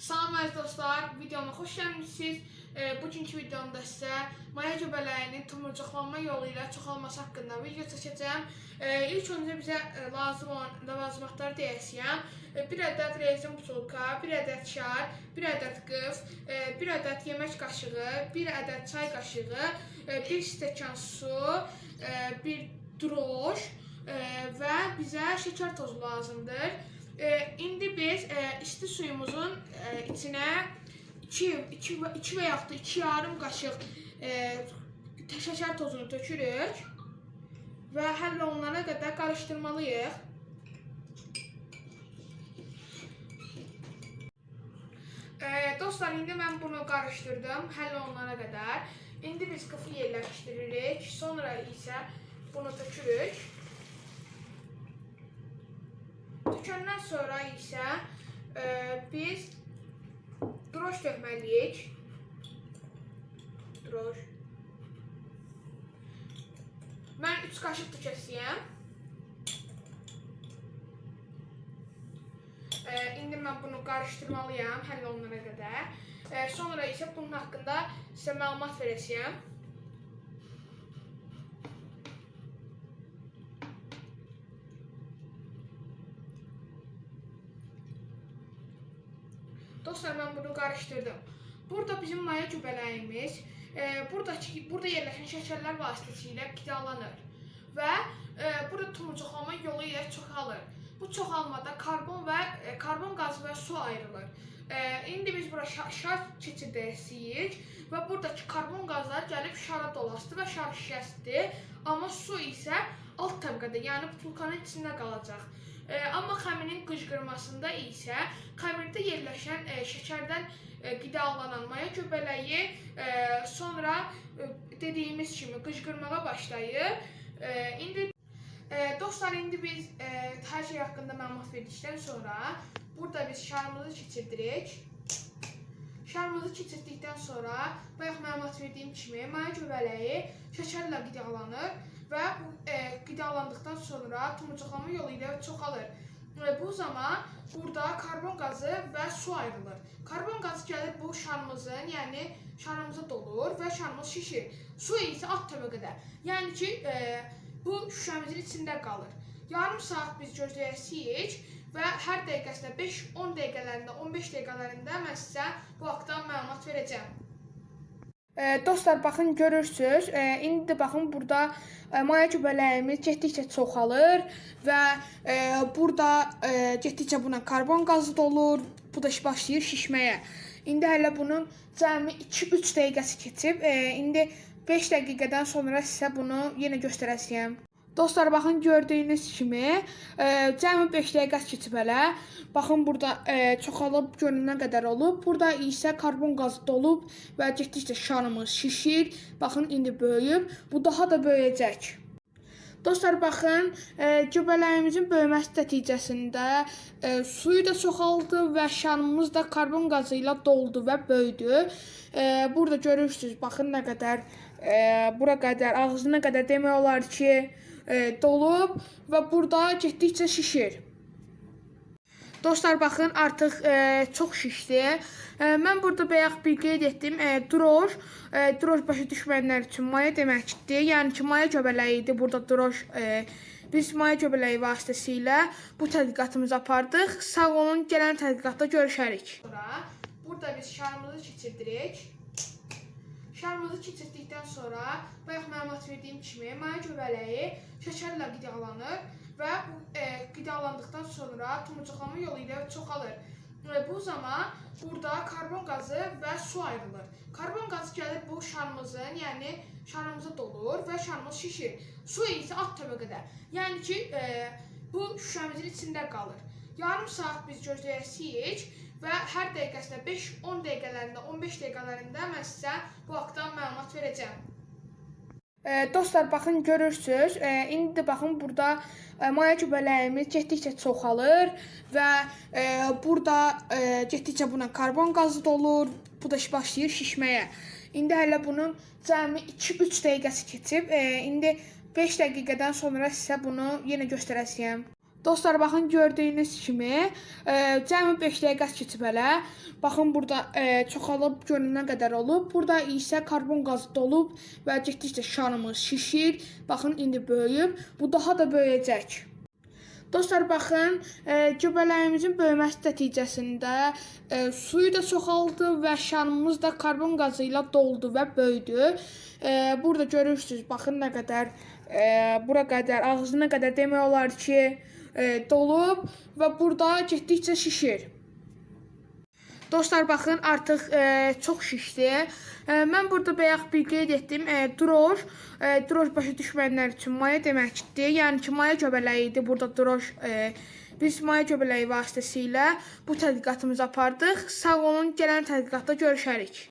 Salam əziz dostlar, videoma xoş gəlmisiniz. E, bugünkü videomda sizə maya göbələyinin tumurcuqlanma yolu ilə çoxalması haqqında video çəkəcəm. E, ilk öncə bizə e, lazım olan ləvazimatları deyəcəyəm. E, bir ədəd rezin butulka, bir ədəd şar, bir ədəd qıf, e, bir ədəd yemək qaşığı, bir ədəd çay qaşığı, e, bir stəkan su, e, bir droş e, və bizə şəkər tozu lazımdır. E, indi biz e, isti suyumuzun e, içinə 2 2 2 və yaxud da 2 yarım qaşıq e, şəkər tozunu tökürük və həll olunana qədər qarışdırmalıyıq. E, dostlar, indi mən bunu qarışdırdım həll olunana qədər. İndi biz qıfı yerləşdiririk, sonra isə bunu tökürük. Tökəndən sonra isə e, biz droş tökməliyik. Droş. Mən 3 qaşıq tökəsiyəm. E, indi mən bunu qarışdırmalıyam həll olunana qədər. E, sonra isə bunun haqqında sizə məlumat verəcəyəm. Dostlar mən bunu qarışdırdım. Burada bizim maya göbələyimiz, e, buradakı burada yerləşən şəkərlər vasitəsilə qidalanır və e, burada tumurcuqlama yolu ilə çoxalır. Bu çoxalmada karbon və e, karbon qazı və su ayrılır. E, indi biz bura şar, şar keçirdəcəyik və buradakı karbon qazlar gəlib şara dolaşdı və şar şişəsidir. Amma su isə alt təbəqədə, yəni butulkanın içində qalacaq. E, amma xəmirin qıcqırmasında isə xəmirdə yerləşən e, şəkərdən e, qidalanan maya göbələyi e, sonra e, dediyimiz kimi qıcqırmağa başlayır. E, indi e, dostlar indi biz e, hər şey haqqında məlumat verdikdən sonra burada biz şarımızı keçirdirik. Şarımızı keçirdikdən sonra bayaq məlumat verdiyim kimi maya göbələyi şəkərlə qidalanır və bu e, qidalandıqdan sonra tumurcuqlama yolu ilə çoxalır. E, bu zaman burada karbon qazı və su ayrılır. Karbon qazı gəlir bu şarımızın, yəni şarımıza dolur və şarımız şişir. Su isə alt təbəqədə. Yəni ki, e, bu şüşəmizin içində qalır. Yarım saat biz gözləyəcəyik və hər dəqiqəsində 5-10 dəqiqələrində, 15 dəqiqələrində mən sizə bu haqqda məlumat verəcəm. E, dostlar baxın görürsüz. E, indi də baxın burada e, maya kübələyimiz getdikcə çoxalır və e, burada e, getdikcə buna karbon qazı dolur. Bu da başlayır şişməyə. İndi hələ bunun cəmi 2-3 dəqiqəsi keçib. E, indi 5 dəqiqədən sonra sizə bunu yenə göstərəcəyəm. Dostlar baxın gördüyünüz kimi e, cəmi 5 dəqiqə keçib hələ. Baxın burada e, çoxalıb görünənə qədər olub. Burada isə karbon qazı dolub və getdikcə şarımız şişir. Baxın indi böyüyüb. Bu daha da böyüyəcək. Dostlar baxın, e, göbələyimizin böyüməsi nəticəsində e, suyu da çoxaldı və şarımız da karbon qazı ilə doldu və böyüdü. E, burada görürsüz, baxın nə qədər e, bura qədər, ağzına qədər demək olar ki, e, dolub və burada getdikcə şişir. Dostlar baxın, artıq e, çox şişdi. E, mən burada bayaq bir qeyd etdim. E, droş, e, droş başa düşməyənlər üçün maya deməkdir. Yəni ki, maya göbələyi idi. Burada droş e, biz maya göbələyi vasitəsilə bu tədqiqatımızı apardıq. Sağ olun, gələn tədqiqatda görüşərik. Sonra burada biz şarımızı keçirdirik. Şarımızı keçirdikdən sonra bayaq məlumat verdiyim kimi maya göbələyi şəkərlə qidalanır və e, qidalandıqdan sonra tumurcuqlama yolu ilə çoxalır. E, bu zaman burada karbon qazı və su ayrılır. Karbon qazı gəlir bu şarımızın, yəni şarımıza dolur və şarımız şişir. Su isə alt təbəqədə. Yəni ki, e, bu şüşəmizin içində qalır. Yarım saat biz gözləyəcəyik və hər dəqiqəsində 5-10 dəqiqələrində, 15 dəqiqələrində mən sizə bu haqqda məlumat verəcəm. E, dostlar baxın görürsüz. E, indi də baxın burada e, maya kübələyimiz getdikcə çoxalır və e, burada e, getdikcə buna karbon qazı dolur. Bu da başlayır şişməyə. İndi hələ bunun cəmi 2-3 dəqiqəsi keçib. E, indi 5 dəqiqədən sonra sizə bunu yenə göstərəcəyəm. Dostlar baxın gördüyünüz kimi e, cəmi 5 dəqiqə keçib hələ. Baxın burada e, çoxalıb görünən qədər olub. Burada isə karbon qazı dolub və getdikcə şarımız şişir. Baxın indi böyüyüb. Bu daha da böyüyəcək. Dostlar baxın, e, göbələyimizin böyüməsi nəticəsində e, suyu da çoxaldı və şarımız da karbon qazı ilə doldu və böyüdü. E, burada görürsüz, baxın nə qədər e, bura qədər, ağzına qədər demək olar ki, e, dolub və burada getdikcə şişir. Dostlar baxın artıq e, çox şişdi. E, mən burada bayaq bir qeyd etdim. E, droj, e, droj başa düşməyənlər üçün maya deməkdir. Yəni ki, maya göbələyi idi. Burada droj e, biz maya göbələyi vasitəsilə bu tədqiqatımızı apardıq. Sağ olun, gələn tədqiqatda görüşərik.